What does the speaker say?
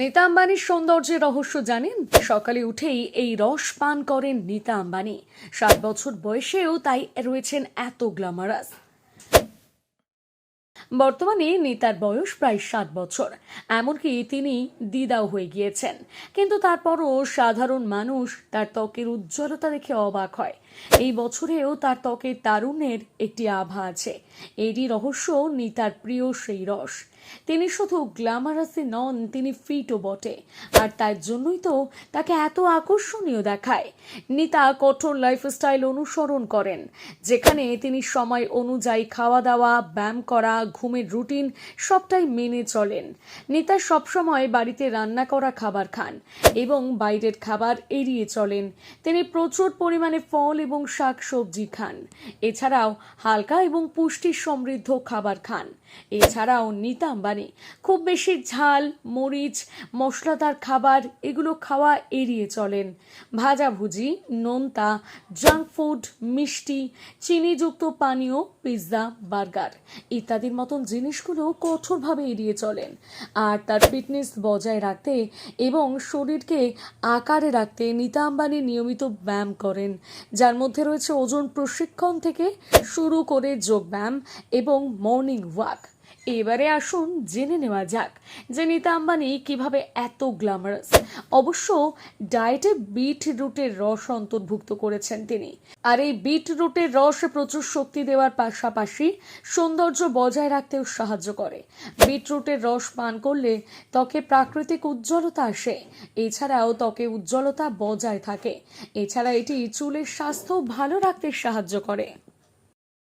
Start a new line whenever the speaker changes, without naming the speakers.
নীতা আম্বানির সৌন্দর্যের রহস্য জানেন? সকালে উঠেই এই রস পান করেন নীতা আম্বানি। সাত বছর বয়সেও তাই রয়েছেন এত গ্ল্যামারাস বর্তমানে নেতার বয়স প্রায় সাত বছর। এমনকি তিনি দিদাও হয়ে গিয়েছেন। কিন্তু তারপরও সাধারণ মানুষ তার ত্বকের উজ্জ্বলতা দেখে অবাক হয়। এই বছরেও তার ত্বকের তারুণ্যের একটি আভা আছে। এরই রহস্য নিতার প্রিয় সেই রস। তিনি শুধু গ্ল্যামারাসই নন, তিনি ফিটও বটে। আর তার জন্যই তো তাকে এত আকর্ষণীয় দেখায়। নিতা কঠোর লাইফস্টাইল অনুসরণ করেন, যেখানে তিনি সময় অনুযায়ী খাওয়া দাওয়া ব্যায়াম করা ঘুমের রুটিন সবটাই মেনে চলেন। নেতা সবসময় বাড়িতে রান্না করা খাবার খান এবং বাইরের খাবার এড়িয়ে চলেন। তিনি প্রচুর পরিমাণে ফল এবং শাক সবজি খান। এছাড়াও হালকা এবং পুষ্টি সমৃদ্ধ খাবার খান। এছাড়াও নিতা আম্বানি খুব বেশি ঝাল, মরিচ, মশলাদার খাবার এগুলো খাওয়া এড়িয়ে চলেন। ভাজাভুজি নোনতা, জাঙ্ক ফুড, মিষ্টি, চিনিযুক্ত পানীয়, পিৎজা, বার্গার ইত্যাদির মতন জিনিসগুলো কঠোরভাবে এড়িয়ে চলেন। আর তার ফিটনেস বজায় রাখতে এবং শরীরকে আকারে রাখতে নিতা আম্বানি নিয়মিত ব্যায়াম করেন। যার মধ্যে রয়েছে ওজন প্রশিক্ষণ থেকে শুরু করে যোগব্যায়াম এবং মর্নিং ওয়াক। এবারে আসুন জেনে নেওয়া যাক যে নীতা আম্বানি কীভাবে এত গ্ল্যামারাস অবশ্য ডায়েটে বিট রুটের রস অন্তর্ভুক্ত করেছেন তিনি। আর এই বিট রুটের রস প্রচুর শক্তি দেওয়ার পাশাপাশি সৌন্দর্য বজায় রাখতেও সাহায্য করে। বিট রুটের রস পান করলে ত্বকে প্রাকৃতিক উজ্জ্বলতা আসে। এছাড়াও ত্বকে উজ্জ্বলতা বজায় থাকে। এছাড়া এটি চুলের স্বাস্থ্য ভালো রাখতে সাহায্য করে।